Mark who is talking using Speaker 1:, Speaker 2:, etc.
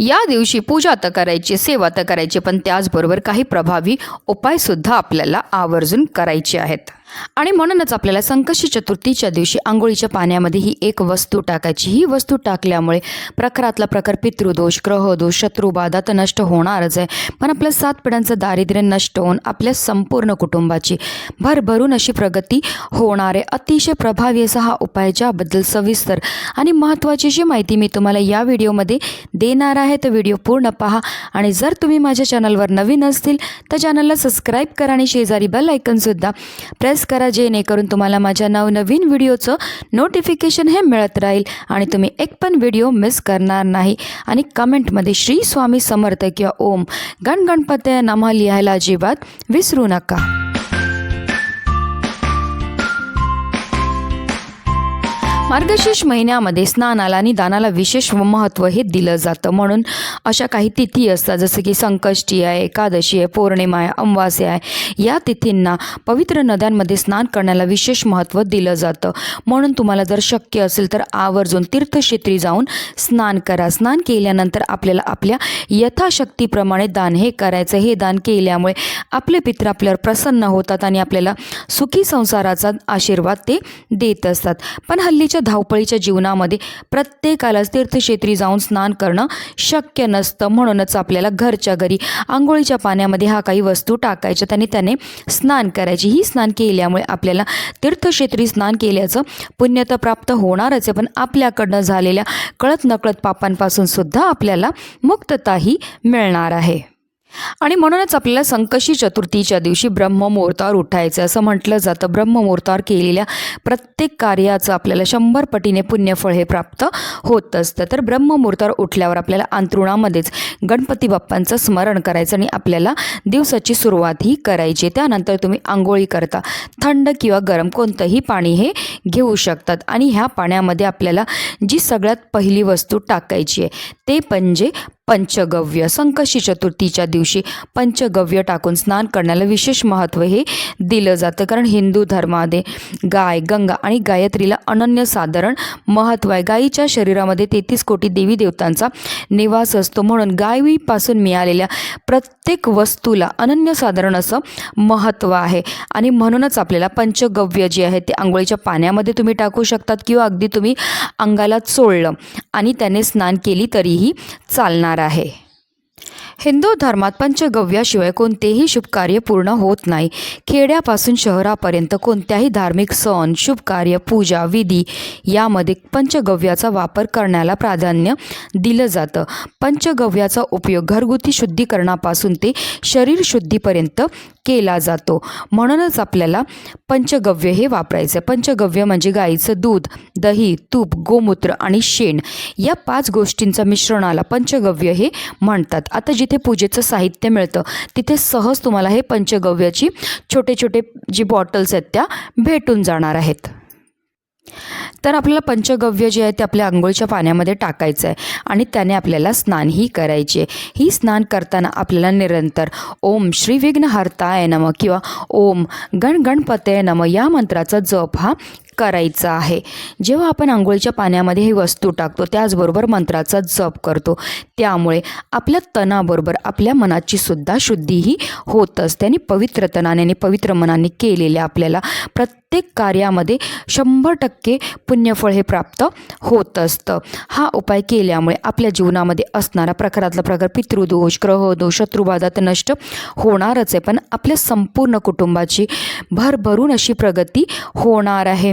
Speaker 1: या दिवशी पूजा तर करायची सेवा तर करायची पण त्याचबरोबर काही प्रभावी उपायसुद्धा आपल्याला आवर्जून करायचे आहेत. आणि म्हणूनच आपल्याला संकष्टी चतुर्थीच्या दिवशी आंघोळीच्या पाण्यामध्ये ही एक वस्तू टाकायची. ही वस्तू टाकल्यामुळे प्रखरातला प्रखर पितृदोष ग्रहदोष शत्रुबाधा तर नष्ट होणारच आहे. पण आपल्या सात पिढ्यांचं दारिद्र्य नष्ट होऊन आपल्या संपूर्ण कुटुंबाची भरभरून अशी प्रगती होणार आहे. अतिशय प्रभावी असा हा उपाय ज्याबद्दल सविस्तर आणि महत्त्वाची अशी माहिती मी तुम्हाला या व्हिडिओमध्ये देणार आहे. तर व्हिडिओ पूर्ण पहा आणि जर तुम्ही माझ्या चॅनलवर नवीन असतील तर चॅनलला सबस्क्राईब करा आणि शेजारी बेल ऐकनसुद्धा प्रेस करा जेणेकरून तुम्हाला माझ्या नवनवीन व्हिडिओचं नोटिफिकेशन हे मिळत राहील आणि तुम्ही एक पण व्हिडिओ मिस करणार नाही. आणि कमेंटमध्ये श्री स्वामी समर्थ किंवा ओम गण नमा लिहायला अजिबात विसरू नका. मार्गशीर्ष महिन्यामध्ये स्नानाला आणि दानाला विशेष महत्त्व हे दिलं जातं. म्हणून अशा काही तिथी असतात जसं की संकष्टी आहे एकादशी आहे पौर्णिमा आहे अमावास्या आहे या तिथींना पवित्र नद्यांमध्ये स्नान करण्याला विशेष महत्त्व दिलं जातं. म्हणून तुम्हाला जर शक्य असेल तर आवर्जून तीर्थक्षेत्री जाऊन स्नान करा. स्नान केल्यानंतर आपल्याला आपल्या यथाशक्तीप्रमाणे दान हे करायचं. हे दान केल्यामुळे आपले पित्र आपल्यावर प्रसन्न होतात आणि आपल्याला सुखी संसाराचा आशीर्वाद ते देत असतात. पण हल्लीच्या धावपळीच्या जीवनामध्ये प्रत्येकालाच तीर्थक्षेत्री जाऊन स्नान करणं शक्य नसतं. म्हणूनच आपल्याला घरच्या घरी आंघोळीच्या पाण्यामध्ये हा काही वस्तू टाकायच्या. आणि त्याने स्नान करायची. ही स्नान केल्यामुळे आपल्याला तीर्थक्षेत्री स्नान केल्याचं पुण्य तर प्राप्त होणारच आहे. पण आपल्याकडनं झालेल्या कळत नकळत पापांपासून सुद्धा आपल्याला मुक्तताही मिळणार आहे. आणि म्हणूनच आपल्याला संकशी चतुर्थीच्या दिवशी ब्रह्ममुहूर्तावर उठायचं असं म्हटलं जातं. ब्रह्ममुहूर्तावर केलेल्या प्रत्येक कार्याचं आपल्याला शंभर पटीने पुण्यफळ हे प्राप्त होत असतं. तर ब्रह्ममुहूर्तावर उठल्यावर आपल्याला अंतरुणामध्येच गणपती बाप्पांचं स्मरण करायचं आणि आपल्याला दिवसाची सुरुवातही करायची. त्यानंतर तुम्ही आंघोळी करता. थंड किंवा गरम कोणतंही पाणी हे घेऊ शकतात. आणि ह्या पाण्यामध्ये आपल्याला जी सगळ्यात पहिली वस्तू टाकायची आहे ते म्हणजे पंचगव्य. संकशी चतुर्थीच्या दिवशी पंचगव्य टाकून स्नान करण्याला विशेष महत्त्व हे दिलं जातं. कारण हिंदू धर्मामध्ये गाय गंगा आणि गायत्रीला अनन्यसाधारण महत्त्व आहे. गायीच्या शरीरामध्ये तेहतीस कोटी देवी देवतांचा निवास असतो. म्हणून गायीपासून मिळालेल्या प्रत्येक वस्तूला अनन्यसाधारण असं महत्त्व आहे. आणि म्हणूनच आपल्याला पंचगव्य जे आहे ते आंघोळीच्या पाण्यामध्ये तुम्ही टाकू शकतात किंवा अगदी तुम्ही अंगाला चोळलं. आणि त्याने स्नान केली तरीही चालणार आहे. हिंदू धर्मात पंचगव्याशिवाय कोणतेही शुभकार्य पूर्ण होत नाही. खेड्यापासून शहरापर्यंत कोणत्याही धार्मिक सण शुभकार्य पूजा विधी यामध्ये पंचगव्याचा वापर करण्याला प्राधान्य दिलं जातं. पंचगव्याचा उपयोग घरगुती शुद्धीकरणापासून ते शरीर शुद्धीपर्यंत केला जातो. म्हणूनच आपल्याला पंचगव्य हे वापरायचं. पंचगव्य म्हणजे गाईचं दूध दही तूप गोमूत्र आणि शेण. या पाच गोष्टींचा मिश्रणाला पंचगव्य हे म्हणतात. आता जिथे पूजेचं साहित्य मिळतं तिथे सहज तुम्हाला हे पंचगव्याची छोटे छोटे जी बॉटल्स आहेत त्या भेटून जाणार आहेत. तर आपल्याला पंचगव्य जे आहे ते आपल्या आंघोळीच्या पाण्यामध्ये टाकायचं आहे आणि त्याने आपल्याला स्नानही करायचे ही स्नान करताना आपल्याला निरंतर ओम श्री विघ्नहर्ताय नम किंवा ओम गण गणपतय नम या मंत्राचा जप हा करायचं आहे. जेव्हा आपण आंघोळीच्या पाण्यामध्ये ही वस्तू टाकतो त्याचबरोबर मंत्राचा जप करतो. त्यामुळे आपल्या तणाबरोबर आपल्या मनाची सुद्धा शुद्धीही होत असते आणि पवित्र तणाने आणि पवित्र मनाने केलेल्या आपल्याला प्रत्येक कार्यामध्ये शंभर टक्के पुण्यफळ हे प्राप्त होत असतं. हा उपाय केल्यामुळे आपल्या जीवनामध्ये असणारा प्रकारातला प्रकार पितृदोष ग्रहदोष शत्रुबाधा तर नष्ट होणारच आहे. पण आपल्या संपूर्ण कुटुंबाची भरभरून अशी प्रगती होणार आहे.